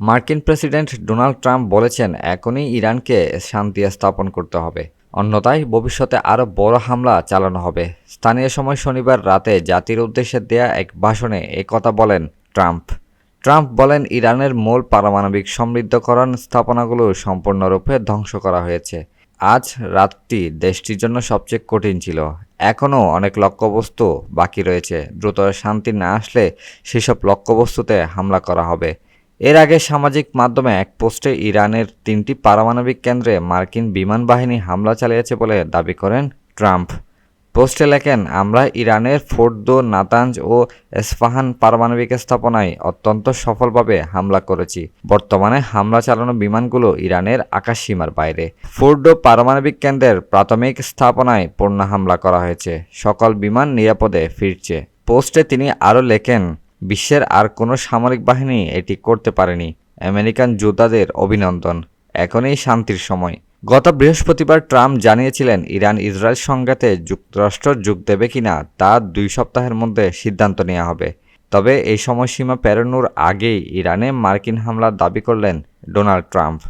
মার্কিন president Donald Trump বলেছেন, এখনই ইরানকে শান্তি স্থাপন করতে হবে। অন্যথায় ভবিষ্যতে আরও বড় হামলা চালানো হবে। স্থানীয় সময় শনিবার রাতে জাতির উদ্দেশ্যে দেয়া এক ভাষণে কথা বলেন ট্রাম্প। ট্রাম্প বলেন, ইরানের মূল পারমাণবিক সমৃদ্ধকরণ স্থাপনাগুলো সম্পূর্ণরূপে ধ্বংস করা হয়েছে। আজ রাতটি দেশটির জন্য সবচেয়ে কঠিন ছিল। এখনও অনেক লক্ষ্যবস্তু বাকি রয়েছে। দ্রুত শান্তি না আসলে সেসব লক্ষ্যবস্তুতে হামলা করা হবে। এর আগে সামাজিক মাধ্যমে এক পোস্টে ইরানের তিনটি পারমাণবিক কেন্দ্রে মার্কিন বিমান বাহিনী হামলা চালিয়েছে বলে দাবি করেন ট্রাম্প। পোস্টে লেখেন, আমরা ইরানের ফোর্দো নাতাঞ্জ ও এসফাহান পারমাণবিক স্থাপনায় অত্যন্ত সফলভাবে হামলা করেছি। বর্তমানে হামলা চালানো বিমানগুলো ইরানের আকাশসীমার বাইরে। ফোর্ডো পারমাণবিক কেন্দ্রের প্রাথমিক স্থাপনায় পূর্ণ হামলা করা হয়েছে। সকল বিমান নিরাপদে ফিরছে। পোস্টে তিনি আরও লেখেন বিশ্বের আর কোনো সামরিক বাহিনী এটি করতে পারেনি। আমেরিকান যোদ্ধাদের অভিনন্দন। এখনই শান্তির সময়। গত বৃহস্পতিবার ট্রাম্প জানিয়েছিলেন ইরান ইসরায়েল সংঘাতে যুক্তরাষ্ট্র যোগ দেবে কিনা তা দুই সপ্তাহের মধ্যে সিদ্ধান্ত নেওয়া হবে। তবে এই সময়সীমা পেরোনোর আগেই ইরানে মার্কিন হামলা দাবি করলেন ডোনাল্ড ট্রাম্প।